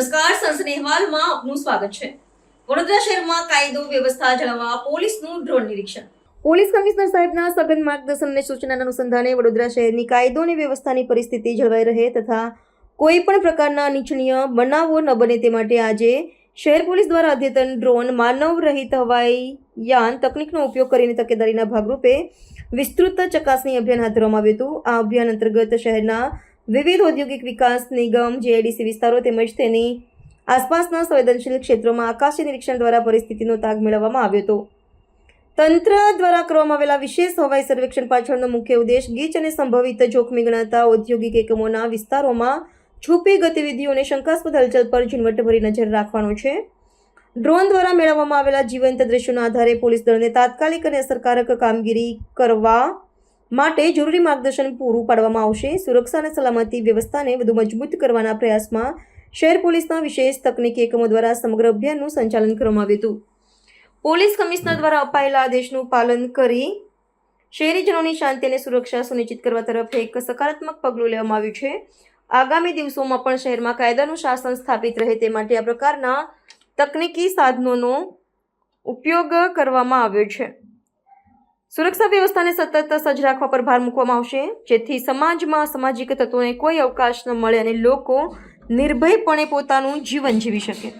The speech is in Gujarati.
હાલમાં આપનું સ્વાગત છે. વડોદરા શહેરમાં કાયદો વ્યવસ્થા જાળવવા પોલીસનું ડ્રોન નિરીક્ષણ. પોલીસ કમિશનર સાહેબના સઘન માર્ગદર્શન અને સૂચનાના અનુસંધાને વડોદરા શહેરની કાયદો અને વ્યવસ્થાની પરિસ્થિતિ જળવાઈ રહે તથા કોઈ પણ પ્રકારના નીચનીય બનાવો ન બને તે માટે આજે શહેર પોલીસ દ્વારા અદ્યતન ડ્રોન માનવ રહિત હવાઈ યાન તકનિકનો ઉપયોગ કરીને તકેદારીના ભાગરૂપે વિસ્તૃત ચકાસણી અભિયાન હાથ ધરવામાં આવ્યું હતું. આ અભિયાન અંતર્ગત શહેરના વિવિધ ઔદ્યોગિક વિકાસ નિગમ જેઆઈડીસી વિસ્તારો તેમજ તેની આસપાસના સંવેદનશીલ ક્ષેત્રોમાં આકાશી નિરીક્ષણ દ્વારા પરિસ્થિતિનો તાગ મેળવવામાં આવ્યો હતો. તંત્ર દ્વારા કરવામાં આવેલા વિશેષ હવાઈ સર્વેક્ષણ પાછળનો મુખ્ય ઉદ્દેશ ગીચ અને સંભવિત જોખમી ગણાતા ઔદ્યોગિક એકમોના વિસ્તારોમાં છુપી ગતિવિધિઓ અને શંકાસ્પદ હલચલ પર ઝીણવટભરી નજર રાખવાનો છે. ડ્રોન દ્વારા મેળવવામાં આવેલા જીવંત દ્રશ્યોના આધારે પોલીસ દળને તાત્કાલિક અને અસરકારક કામગીરી કરવા માટે જરૂરી માર્ગદર્શન પૂરું પાડવામાં આવશે. સુરક્ષા અને સલામતી વ્યવસ્થાને વધુ મજબૂત કરવાના પ્રયાસમાં શહેર પોલીસના વિશેષ તકનીકી એકમો દ્વારા સમગ્ર અભિયાનનું સંચાલન કરવામાં આવ્યું હતું. પોલીસ કમિશનર દ્વારા અપાયેલા આદેશનું પાલન કરી શહેરીજનોની શાંતિ અને સુરક્ષા સુનિશ્ચિત કરવા તરફ એક સકારાત્મક પગલું લેવામાં આવ્યું છે. આગામી દિવસોમાં પણ શહેરમાં કાયદાનું શાસન સ્થાપિત રહે તે માટે આ પ્રકારના તકનીકી સાધનોનો ઉપયોગ કરવામાં આવ્યો છે. સુરક્ષા વ્યવસ્થાને સતત સજ્જ રાખવા પર ભાર મૂકવામાં આવશે, જેથી સમાજમાં સામાજિક તત્વોને કોઈ અવકાશ ન મળે અને લોકો નિર્ભયપણે પોતાનું જીવન જીવી શકે.